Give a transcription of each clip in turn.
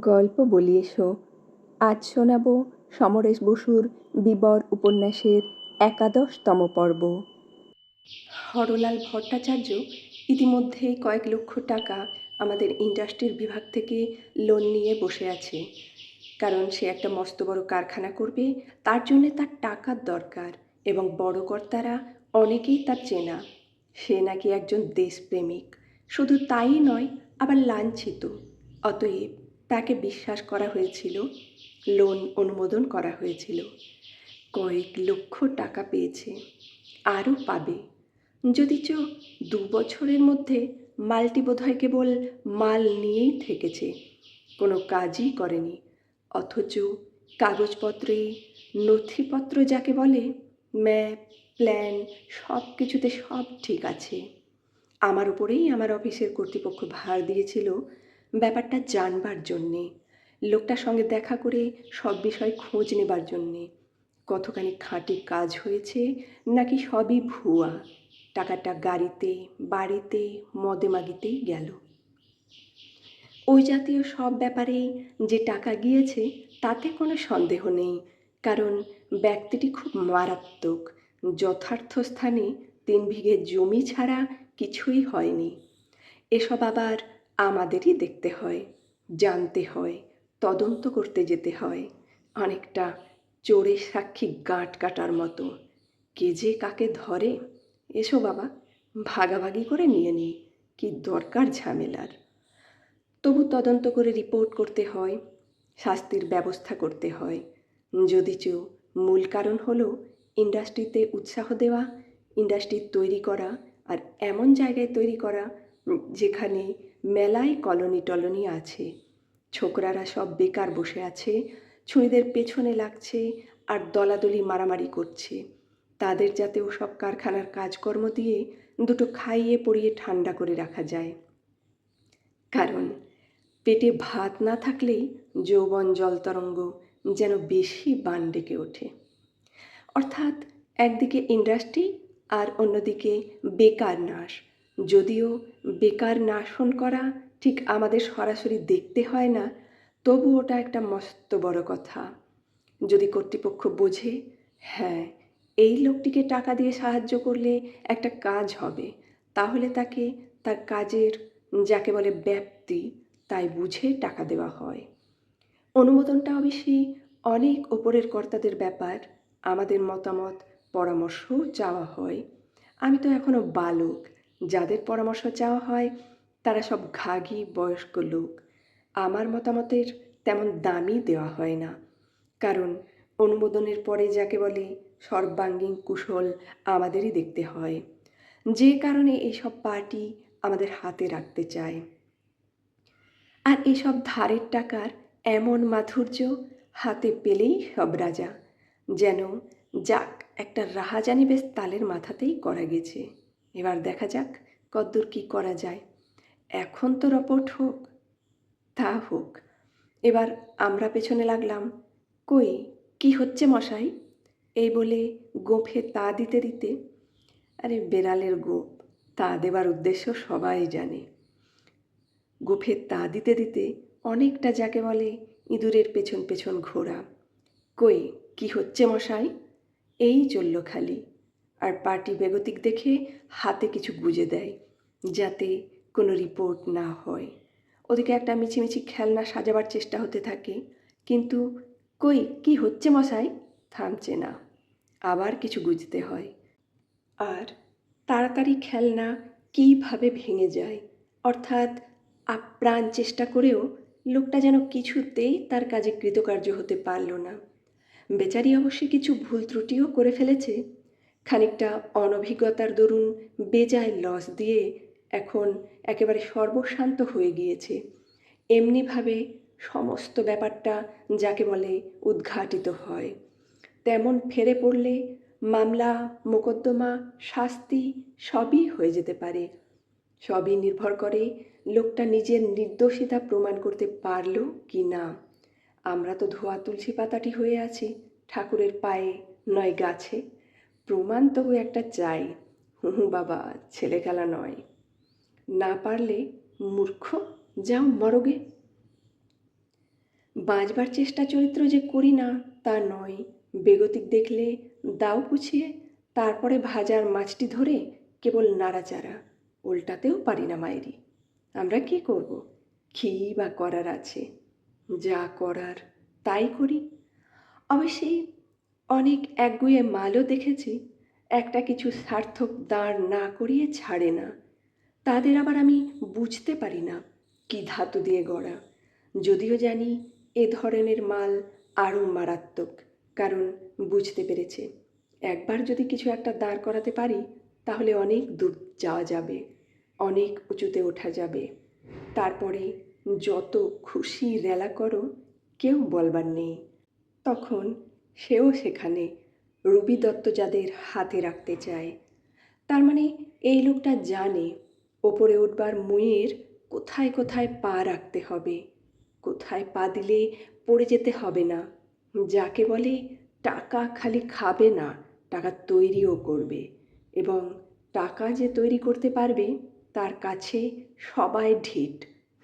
গল্প বলি এসো। আজ শোনাব সমরেশ বসুর বিবর উপন্যাসের একাদশতম পর্ব। হরলাল ভট্টাচার্য ইতিমধ্যে কয়েক লক্ষ টাকা আমাদের ইন্ডাস্ট্রির বিভাগ থেকে লোন নিয়ে বসে আছে। কারণ সে একটা মস্ত বড় কারখানা করবে, তার জন্যে তার টাকার দরকার এবং বড় কর্তারা অনেকেই তার চেনা। সে নাকি একজন দেশপ্রেমিক। শুধু তাই নয়, আবার লাঞ্ছিত। অতএব তাকে বিশ্বাস করা হয়েছিল, লোন অনুমোদন করা হয়েছিল। কয়েক লক্ষ টাকা পেয়েছে, আরও পাবে। যদিচ দু বছরের মধ্যে মালটি বোধহয় কেবল মাল নিয়েই থেকেছে, কোনো কাজই করেনি। অথচ কাগজপত্রে নথিপত্র যাকে বলে, ম্যাপ, প্ল্যান সব কিছুতে সব ঠিক আছে। আমার উপরেই আমার অফিসের কর্তৃপক্ষ ভার দিয়েছিল ব্যাপারটা জানবার জন্যে, লোকটার সঙ্গে দেখা করে সব বিষয় খোঁজ নেবার জন্যে। কতখানি খাঁটি কাজ হয়েছে, নাকি সবই ভুয়া? টাকাটা গাড়িতে, বাড়িতে, মদে মাগিতেই গেল। ওই জাতীয় সব ব্যাপারেই যে টাকা গিয়েছে, তাতে কোনো সন্দেহ নেই, কারণ ব্যক্তিটি খুব মারাত্মক। যথার্থ স্থানে তিন বিঘে জমি ছাড়া কিছুই হয়নি। এসব আবার আমাদেরই দেখতে হয়, জানতে হয়, তদন্ত করতে যেতে হয়। অনেকটা চোরের সাক্ষী গাঁট কাটার মতো। কে যে কাকে ধরে, এসো বাবা, ভাগাভাগি করে নিয়ে নিই কি দরকার ঝামেলার। তবু তদন্ত করে রিপোর্ট করতে হয়, শাস্তির ব্যবস্থা করতে হয়। যদিচ মূল কারণ হলো ইন্ডাস্ট্রিতে উৎসাহ দেওয়া, ইন্ডাস্ট্রি তৈরি করা আর এমন জায়গায় তৈরি করা যেখানে মেলায় কলোনি টলনি আছে। ছোকরারা সব বেকার বসে আছে ছুঁড়িদের পেছনে লাগছে আর দলাদলি মারামারি করছে। তাদের যাতে ওসব কারখানার কাজকর্ম দিয়ে দুটো খাইয়ে পড়িয়ে ঠান্ডা করে রাখা যায়। কারণ, পেটে ভাত না থাকলেই যৌবন জলতরঙ্গ যেন বেশি বান ডেকে ওঠে। অর্থাৎ একদিকে ইন্ডাস্ট্রি আর অন্যদিকে বেকার নাশ। যদিও বেকার নাশন করা ঠিক আমাদের সরাসরি দেখতে হয় না, তবু ওটা একটা মস্ত বড় কথা। যদি কর্তৃপক্ষ বোঝে হ্যাঁ এই লোকটিকে টাকা দিয়ে সাহায্য করলে একটা কাজ হবে, তাহলে তাকে তার কাজের যাকে বলে ব্যাপ্তি, তাই বুঝে টাকা দেওয়া হয়। অনুমোদনটা অবশ্যই অনেক ওপরের কর্তাদের ব্যাপার, আমাদের মতামত পরামর্শ চাওয়া হয়। আমি তো এখনও বালক যাদের পরামর্শ চাওয়া হয়, তারা সব ঘাঘি বয়স্ক লোক। আমার মতামতের তেমন দামই দেওয়া হয় না। কারণ অনুমোদনের পরে যাকে বলে সর্বাঙ্গীন কুশল আমাদেরই দেখতে হয়। যে কারণে এইসব পার্টি আমাদের হাতে রাখতে চায়। আর এসব ধারের টাকার এমন মাধুর্য হাতে পেলেই সব রাজা। যেন যাক, একটা রাহাজানি বেশ তালের মাথাতেই করা গেছে। এবার দেখা যাক কদ্দূর কী করা যায়। এখন তো রপট হোক, তা হোক। এবার আমরা পেছনে লাগলাম। কই, কি হচ্ছে মশাই? এই বলে গোফে তা দিতে দিতে, আরে বেড়ালের গোপ তা দেবার উদ্দেশ্য সবাই জানে। গোফে তা দিতে দিতে অনেকটা যাকে বলে ইঁদুরের পেছন পেছন ঘোরা। কই, কি হচ্ছে মশাই? এই চলল খালি। আর পার্টি বেগতিক দেখে হাতে কিছু গুজে দেয়, যাতে কোনো রিপোর্ট না হয়। ওদিকে একটা মিছিমিছি খেলনা সাজাবার চেষ্টা হতে থাকে, কিন্তু কই, কি হচ্ছে মশাই? থামছে না। আবার কিছু গুজতে হয়। আর তাড়াতাড়ি খেলনা কীভাবে ভেঙে যায়? অর্থাৎ আপ্রাণ চেষ্টা করেও লোকটা যেন কিছুতেই তার কাজে কৃতকার্য হতে পারল না। বেচারি অবশ্যই কিছু ভুল ত্রুটিও করে ফেলেছে। খানিকটা অনভিজ্ঞতার দরুন বেজায় লস দিয়ে এখন একেবারে সর্বশান্ত হয়ে গিয়েছে। এমনিভাবে সমস্ত ব্যাপারটা যাকে বলে উদ্ঘাটিত হয়। তেমন ফেরে পড়লে মামলা, মোকদ্দমা, শাস্তি সবই হয়ে যেতে পারে। সবই নির্ভর করে লোকটা নিজের নির্দোষিতা প্রমাণ করতে পারল কি না। আমরা তো ধোয়া তুলসী পাতাটি হয়ে আছি, ঠাকুরের পায়ে নয় গাছে। প্রমাণ তবু একটা চাই। হুহু, বাবা, ছেলে খেলা নয়। না পারলে মূর্খ, যাও মরগে। বাঁচবার চেষ্টা চরিত্র যে করি না, তা নয়। বেগতিক দেখলে দাও পুছিয়ে, তারপরে ভাজার মাছটি ধরে কেবল নাড়াচাড়া, উল্টাতেও পারি না মায়েরি। আমরা কি করব? কী বা করার আছে? যা করার তাই করি। অবশ্যই অনেক একগুয়ে মালও দেখেছি, একটা কিছু সার্থক দাঁড় না করিয়ে ছাড়ে না। তাদের আবার আমি বুঝতে পারি না কি ধাতু দিয়ে গড়া। যদিও জানি এ ধরনের মাল আরও মারাত্মক, কারণ বুঝতে পেরেছে, একবার যদি কিছু একটা দাঁড় করাতে পারি, তাহলে অনেক দূর যাওয়া যাবে, অনেক উঁচুতে ওঠা যাবে। তারপরে যত খুশি রেলা করো, কেউ বলবার নেই। তখন সেও সেখানে রবি দত্ত যাদের হাতে রাখতে চায়। তার মানে এই লোকটা জানে ওপরে উঠবার মুয়ের কোথায় কোথায় পা রাখতে হবে, কোথায় পা দিলে পড়ে যেতে হবে না। যাকে বলে টাকা খালি খাবে না, টাকা তৈরিও করবে এবং টাকা যে তৈরি করতে পারবে তার কাছে সবাই ঢিট,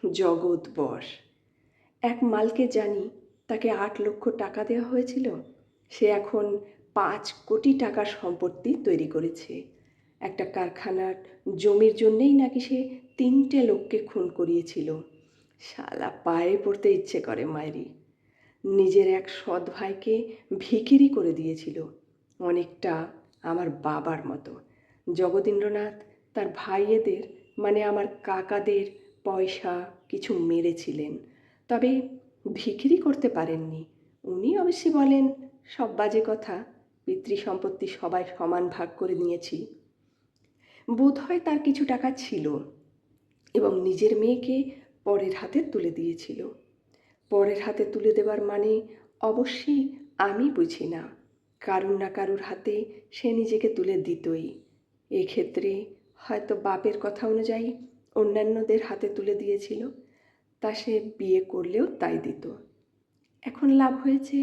জগৎ বস এক মালকে জানি তাকে আট লক্ষ টাকা দেওয়া হয়েছিল। সে এখন পাঁচ কোটি টাকার সম্পত্তি তৈরি করেছে। একটা কারখানার জমির জন্যেই নাকি সে তিনটে লোককে খুন করিয়েছিল। শালা পায়ে পড়তে ইচ্ছে করে মায়েরি নিজের এক সৎ ভাইকে ভিখিরি করে দিয়েছিল। অনেকটা আমার বাবার মতো। জগদীন্দ্রনাথ তার ভাইয়েদের মানে আমার কাকাদের পয়সা কিছু মেরেছিলেন। তবে ভিখিরি করতে পারেননি। উনি অবশ্যই বলেন সব বাজে কথা পিতৃ সম্পত্তি সবাই সমান ভাগ করে নিয়েছি। বোধ হয় তার কিছু টাকা ছিল এবং নিজের মেয়েকে পরের হাতে তুলে দিয়েছিল। পরের হাতে তুলে দেবার মানে অবশ্যই আমি বুঝি না, কারুর না কারুর হাতে সে নিজেকে তুলে দিতই। এক্ষেত্রে হয়তো বাপের কথা অনুযায়ী অন্যান্যদের হাতে তুলে দিয়েছিল, তা সে বিয়ে করলেও তাই দিত। এখন লাভ হয়েছে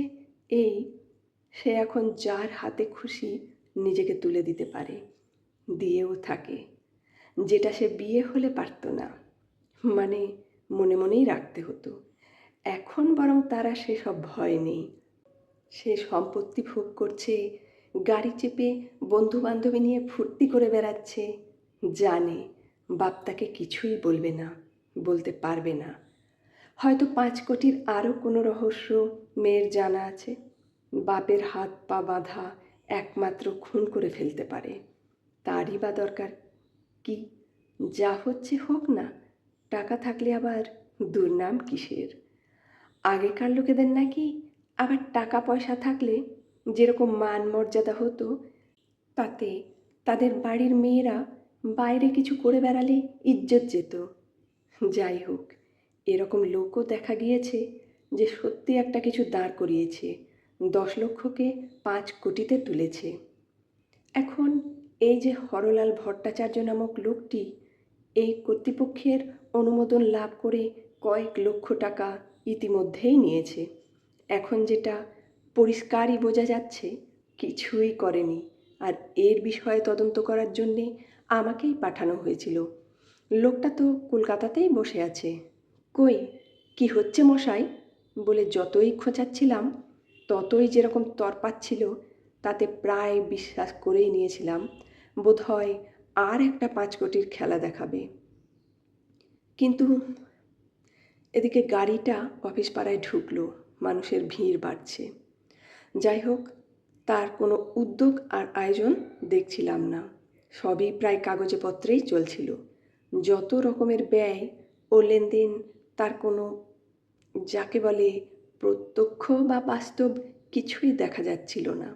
এই সে এখন যার হাতে খুশি নিজেকে তুলে দিতে পারে, দিয়েও থাকে। যেটা সে বিয়ে হলে পারত না মানে মনে মনেই রাখতে হতো। এখন বরং তারা সেসব ভয় নেই। সে সম্পত্তি ভোগ করছে, গাড়ি চেপে বন্ধু বান্ধবী নিয়ে ফুর্তি করে বেড়াচ্ছে, জানে বাপ তাকে কিছুই বলবে না, বলতে পারবে না। হয়তো পাঁচ কোটির আরও কোনো রহস্য মেয়ের জানা আছে। বাপের হাত পা বাঁধা একমাত্র খুন করে ফেলতে পারে। তারই বা দরকার কি? যা হচ্ছে হোক না, টাকা থাকলে আবার দুর্নাম কিসের? আগেকার লোকেদের নাকি আবার টাকা পয়সা থাকলে যেরকম মান মর্যাদা হতো, তাতে তাদের বাড়ির মেয়েরা বাইরে কিছু করে বেড়ালে ইজ্জত যেত। যাই হোক, এরকম লোকও দেখা গিয়েছে যে সত্যি একটা কিছু দাঁড় করিয়েছে। দশ লক্ষকে পাঁচ কোটিতে তুলেছে। এখন এই যে হরলাল ভট্টাচার্য নামক লোকটি এই কর্তৃপক্ষের অনুমোদন লাভ করে কয়েক লক্ষ টাকা ইতিমধ্যেই নিয়েছে। এখন যেটা পরিষ্কারই বোঝা যাচ্ছে, কিছুই করেনি। আর এর বিষয়ে তদন্ত করার জন্যে আমাকেই পাঠানো হয়েছিল। লোকটা তো কলকাতাতেই বসে আছে। কই, কি হচ্ছে মশাই? বলে যতই খোঁচাচ্ছিলাম ততই যেরকম তরপাচ্ছিল তাতে প্রায় বিশ্বাস করেই নিয়েছিলাম, বোধহয় আর একটা পাঁচ কোটির খেলা দেখাবে। কিন্তু এদিকে গাড়িটা অফিস পাড়ায় ঢুকলো, মানুষের ভিড় বাড়ছে। যাই হোক, তার কোনো উদ্যোগ আর আয়োজন দেখছিলাম না। সবই প্রায় কাগজে পত্রেই চলছিল। যত রকমের ব্যয় ও লেনদেন, তার কোনো, যাকে বলে প্রত্যক্ষ বা বাস্তব কিছুই দেখা যাচ্ছিল না।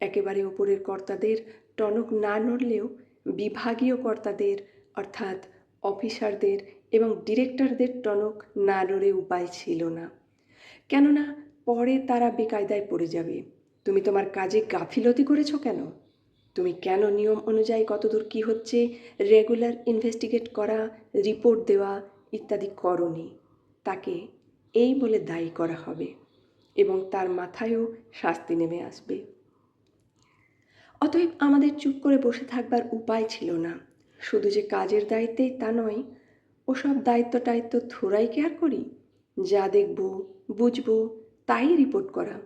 একেবারে ওপরের কর্তাদের টনক না নড়লেও বিভাগীয় কর্তাদের, অর্থাৎ অফিসারদের এবং ডিরেক্টরদের টনক না নড়ে উপায় ছিল না। কেননা পরে তারা বেকায়দায় পড়ে যাবে। তুমি তোমার কাজে গাফিলতি করেছ কেন? তুমি কেন নিয়ম অনুযায়ী কতদূর কী হচ্ছে, রেগুলার ইনভেস্টিগেট করা, রিপোর্ট দেওয়া ইত্যাদি করনি? তাকে এই বলে দায়ী করা হবে এবং তার মাথায়ও শাস্তি নেমে আসবে। অতএব আমাদের চুপ করে বসে থাকবার উপায় ছিল না। শুধু যে কাজের দায়িত্বেই তা নয়, ওসব দায়িত্ব টায়িত্ব থোড়াই কেয়ার করি? যা দেখব, বুঝব, তাই রিপোর্ট করা।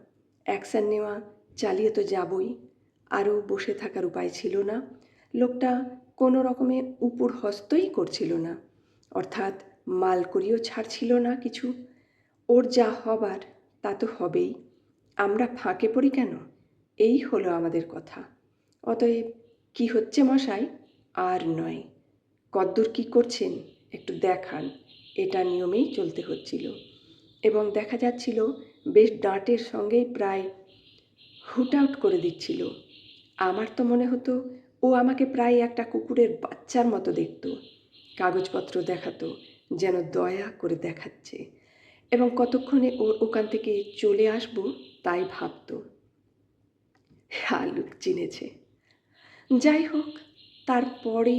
অ্যাকশান নেওয়া, চালিয়ে তো যাবই। আরও বসে থাকার উপায় ছিল না। লোকটা কোনো রকমে উপর হস্তই করছিল না। অর্থাৎ মাল করিও ছাড়ছিল না কিছু। ওর যা হবার তা তো হবেই। আমরা ফাঁকে পড়ি কেন? এই হলো আমাদের কথা। অতএব কি হচ্ছে মশাই? আর নয়। কদ্দূর কি করছেন? একটু দেখান। এটা নিয়মেই চলতে হচ্ছিল। এবং দেখা যাচ্ছিল বেশ ডাঁটের সঙ্গেই প্রায় হুট আউট করে দিচ্ছিল। আমার তো মনে হতো ও আমাকে প্রায় একটা কুকুরের বাচ্চার মতো দেখত। কাগজপত্র দেখাতো, যেন দয়া করে দেখাচ্ছে। এবং কতক্ষণে ওর ওখান থেকে চলে আসব তাই ভাবতো। হালুক চিনেছে। যাই হোক, তারপরে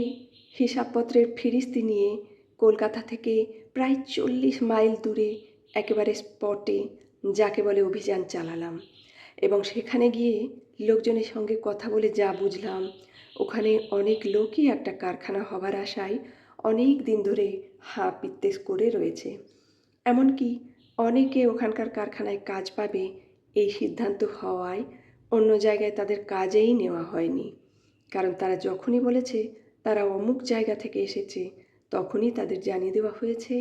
হিসাবপত্রের ফিরিস্তি নিয়ে কলকাতা থেকে প্রায় চল্লিশ মাইল দূরে একেবারে স্পটে যাকে বলে অভিযান চালালাম এবং সেখানে গিয়ে লোকজনের সঙ্গে কথা বলে যা বুঝলাম, ওখানে অনেক লোকই একটা কারখানা হবার আশায় অনেক দিন ধরে হাঁ করে রয়েছে। এমনকি অনেকে ওখানকার কারখানায় কাজ পাবে এই সিদ্ধান্ত হওয়ায় অন্য জায়গায় তাদের কাজেই নেওয়া হয়নি। কারণ তারা যখনই বলেছে তারা অমুক জায়গা থেকে এসেছে, তখনই তাদের জানিয়ে দেওয়া হয়েছে,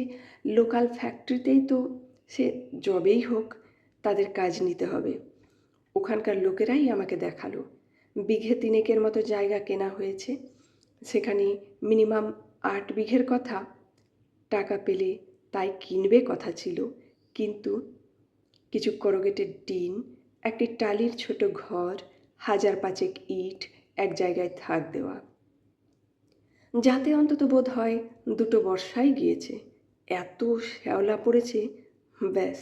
লোকাল ফ্যাক্টরিতেই তো সে জবেই হোক, তাদের কাজ নিতে হবে। ওখানকার লোকেরাই আমাকে দেখাল। বিঘে তিনেকের মতো জায়গা কেনা হয়েছে। সেখানে মিনিমাম আট বিঘের কথা টাকা পেলে তাই কিনবে কথা ছিল। কিন্তু কিছু করগেটের টিন, একটি টালির ছোট ঘর, হাজার পাঁচেক ইট, এক জায়গায় থাক দেওয়া। যাতে অন্তত বোধ হয় দুটো বর্ষাই গিয়েছে। এত শ্যাওলা পড়েছে, ব্যাস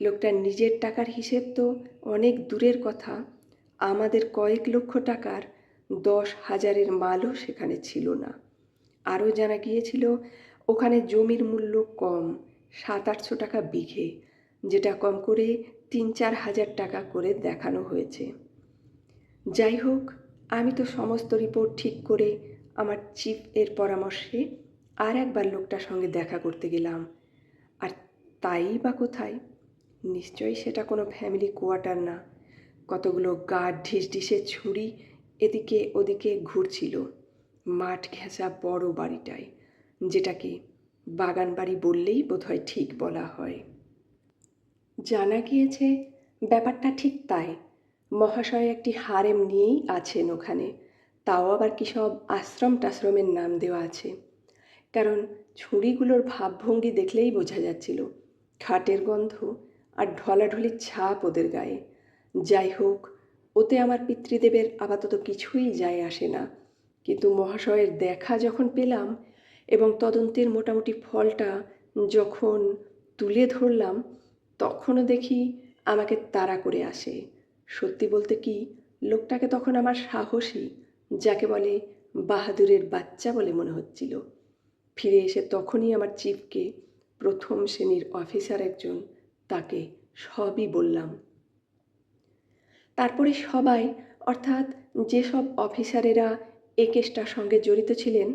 লোকটার নিজের টাকার হিসেব তো অনেক দূরের কথা। আমাদের কয়েক লক্ষ টাকার দশ হাজারের মালও সেখানে ছিল না। আরও জানা গিয়েছিল ওখানে জমির মূল্য কম সাত আটশো টাকা বিঘে, যেটা কম করে তিন চার হাজার টাকা করে দেখানো হয়েছে। যাই হোক, আমি তো সমস্ত রিপোর্ট ঠিক করে আমার চিফ এর পরামর্শে আর একবার লোকটার সঙ্গে দেখা করতে গেলাম। আর তাই বা কোথায়? নিশ্চয়ই সেটা কোনো ফ্যামিলি কোয়ার্টার না। কতগুলো গাঢ় ঢিস ঢিসে ছুরি এদিকে ওদিকে ঘুরছিল। মাঠ ঘেঁষা বড় বাড়িটায়। যেটাকে বাগান বাড়ি বললেই বোধহয় ঠিক বলা হয়। জানা গিয়েছে ব্যাপারটা ঠিক তাই। মহাশয় একটি হারেম নিয়েই আছেন ওখানে। তাও আবার কি সব আশ্রম টাশ্রমের নাম দেওয়া আছে। কারণ ছুরিগুলোর ভাবভঙ্গি দেখলেই বোঝা যাচ্ছিল। খাটের গন্ধ আর ঢলাঢলির ছাপ ওদের গায়ে। যাই হোক, ওতে আমার পিতৃদেবের আপাতত কিছুই যায় আসে না। কিন্তু মহাশয়ের দেখা যখন পেলাম এবং তদন্তের মোটামুটি ফলটা যখন তুলে ধরলাম, তখনও দেখি আমাকে তাড়া করে আসে। সত্যি বলতে কি, লোকটাকে তখন আমার সাহসী, যাকে বলে বাহাদুরের বাচ্চা বলে মনে হচ্ছিল। ফিরে এসে তখনই আমার চিফকে, প্রথম শ্রেণির অফিসার একজন, তাকে সবই বললাম। তারপরে সবাই, অর্থাৎ যেসব অফিসারেরা এ কেসটার সঙ্গে জড়িত ছিলেন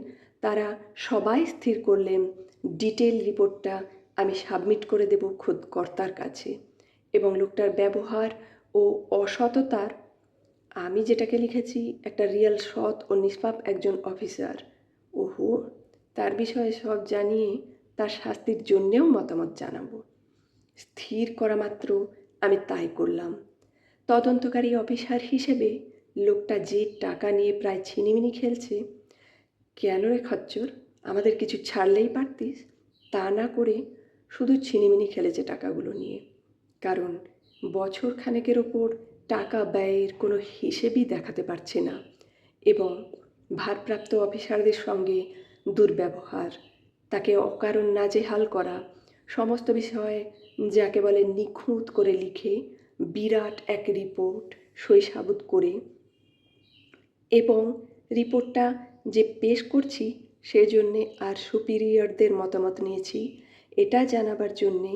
তারা সবাই স্থির করলেন। ডিটেল রিপোর্টটা আমি সাবমিট করে দেব খোদ কর্তার কাছে। এবং লোকটার ব্যবহার ও অসততার, আমি যেটাকে লিখেছি, একটা রিয়েল সৎ ও নিষ্পাপ একজন অফিসার। ওহো, তার বিষয়ে সব জানিয়ে তার শাস্তির জন্যেও মতামত জানাব। স্থির করা মাত্র আমি তাই করলাম। তদন্তকারী অফিসার হিসেবে লোকটা যে টাকা নিয়ে প্রায় ছিনিমিনি খেলছে কেন রে খচ্চর? আমাদের কিছু ছাড়লেই পারতিস? তা না করে শুধু ছিনিমিনি খেলেছে টাকাগুলো নিয়ে। কারণ বছর খানেকের ওপর টাকা ব্যয়ের কোনো হিসেবই দেখাতে পারছে না এবং ভারপ্রাপ্ত অফিসারদের সঙ্গে দুর্ব্যবহার, তাকে অকারণ নাজেহাল করা, সমস্ত বিষয়ে যাকে বলে নিখুঁত করে লিখে বিরাট এক রিপোর্ট সইসাবুত করে এবং রিপোর্টটা যে পেশ করছি, সেজন্যে আর সুপিরিয়রদের মতামত নিয়েছি। এটা জানাবার জন্যে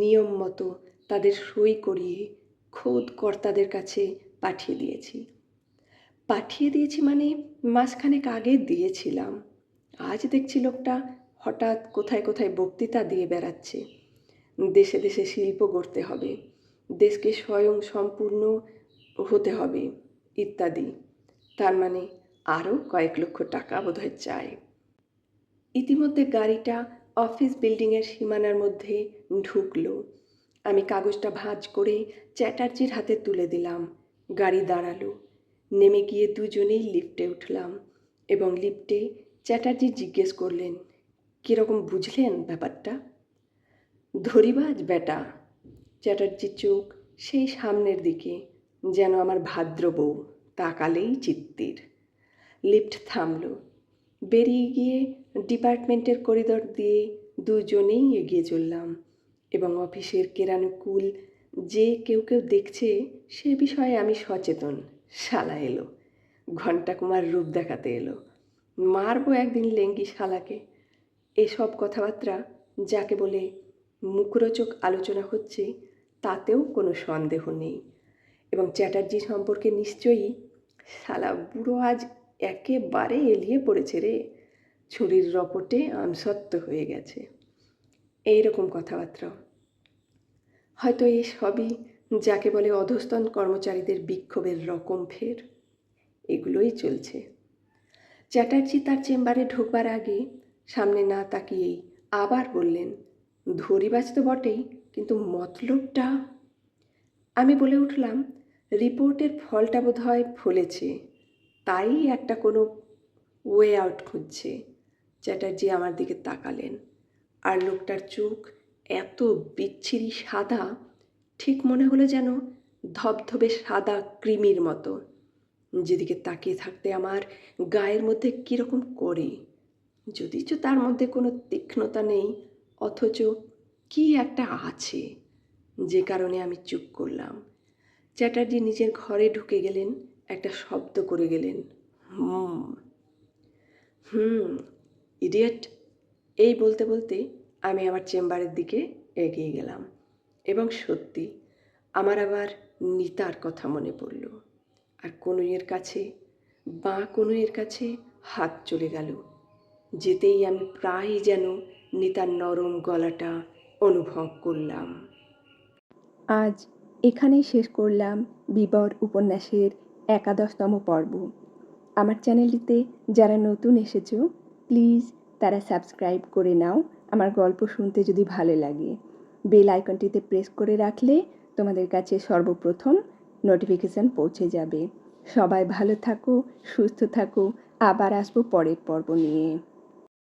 নিয়ম মতো তাদের সই করিয়ে খোদ কর্তাদের কাছে পাঠিয়ে দিয়েছি। পাঠিয়ে দিয়েছি মানে মাসখানেক আগে দিয়েছিলাম। আজ দেখছি লোকটা হঠাৎ কোথায় কোথায় বক্তৃতা দিয়ে বেড়াচ্ছে। দেশে দেশে শিল্প গড়তে হবে, দেশকে স্বয়ং সম্পূর্ণ হতে হবে ইত্যাদি। তার মানে আরও কয়েক লক্ষ টাকা বোধহয় চাই। ইতিমধ্যে গাড়িটা অফিস বিল্ডিংয়ের সীমানার মধ্যে ঢুকল। আমি কাগজটা ভাঁজ করে চ্যাটার্জির হাতে তুলে দিলাম। গাড়ি দাঁড়াল। নেমে গিয়ে দুজনেই লিফটে উঠলাম এবং লিফটে চ্যাটার্জি জিজ্ঞেস করলেন, কীরকম বুঝলেন ব্যাপারটা? ধরিবাজ, বেটা। চ্যাটার্জির চোখ সেই সামনের দিকে, যেন আমার ভাদ্র বউ, তাকালেই চিত্তির। লিফট থামল। বেরিয়ে গিয়ে ডিপার্টমেন্টের করিডর দিয়ে দুজনেই এগিয়ে চললাম এবং অফিসের কেরানুকুল যে কেউ কেউ দেখছে সে বিষয়ে আমি সচেতন। শালা এলো। ঘণ্টা কুমার রূপ দেখাতে এলো। মারবো একদিন লেঙ্গি শালাকে। এসব কথাবার্তা যাকে বলে মুখরোচক আলোচনা হচ্ছে, তাতেও কোনো সন্দেহ নেই। এবং চ্যাটার্জি সম্পর্কে নিশ্চয়ই শালা বুড়ো আজ একেবারে এলিয়ে পড়েছে রে। ছুরির রপটে আমসত্ব হয়ে গেছে। এই রকম কথাবার্তা। হয়তো এই সবই যাকে বলে অধস্তন কর্মচারীদের বিক্ষোভের রকম ফের। এগুলোই চলছে। চ্যাটার্জি তার চেম্বারে ঢোকবার আগে সামনে না তাকিয়েই আবার বললেন, ধরিবাজ তো বটেই, কিন্তু মতলবটা? আমি বলে উঠলাম, রিপোর্টের ফলটা বোধ হয় ফলেছে। তাই একটা কোনো ওয়ে আউট খুঁজছে, চ্যাটার্জি আমার দিকে তাকালেন। আর লোকটার চোখ এত বিচ্ছিরি সাদা, ঠিক মনে হলো যেন ধবধবে সাদা কৃমির মতো। যেদিকে তাকিয়ে থাকতে আমার গায়ের মধ্যে কীরকম করে, যদিচ তার মধ্যে কোনো তীক্ষ্ণতা নেই, অথচ কি একটা আছে, যে কারণে আমি চুপ করলাম। চ্যাটার্জি নিজের ঘরে ঢুকে গেলেন একটা শব্দ করে গেলেন, হুম হুম, ইডিয়েট। এই বলতে বলতে আমি আমার চেম্বারের দিকে এগিয়ে গেলাম এবং সত্যি আমার আবার নিতার কথা মনে পড়ল। আর কনুইয়ের কাছে বাঁ কনুইয়ের কাছে হাত চলে গেল, যেতেই আমি প্রায় যেন নিতার নরম গলাটা অনুভব করলাম। আজ এখানেই শেষ করলাম বিবর উপন্যাসের একাদশতম পর্ব। আমার চ্যানেলটিতে যারা নতুন এসেছ, প্লিজ তারা সাবস্ক্রাইব করে নাও। আমার গল্প শুনতে যদি ভালো লাগে, বেল আইকনটিতে প্রেস করে রাখলে তোমাদের কাছে সর্বপ্রথম নোটিফিকেশান পৌঁছে যাবে। সবাই ভালো থাকো, সুস্থ থাকো। আবার আসব পরের পর্ব নিয়ে।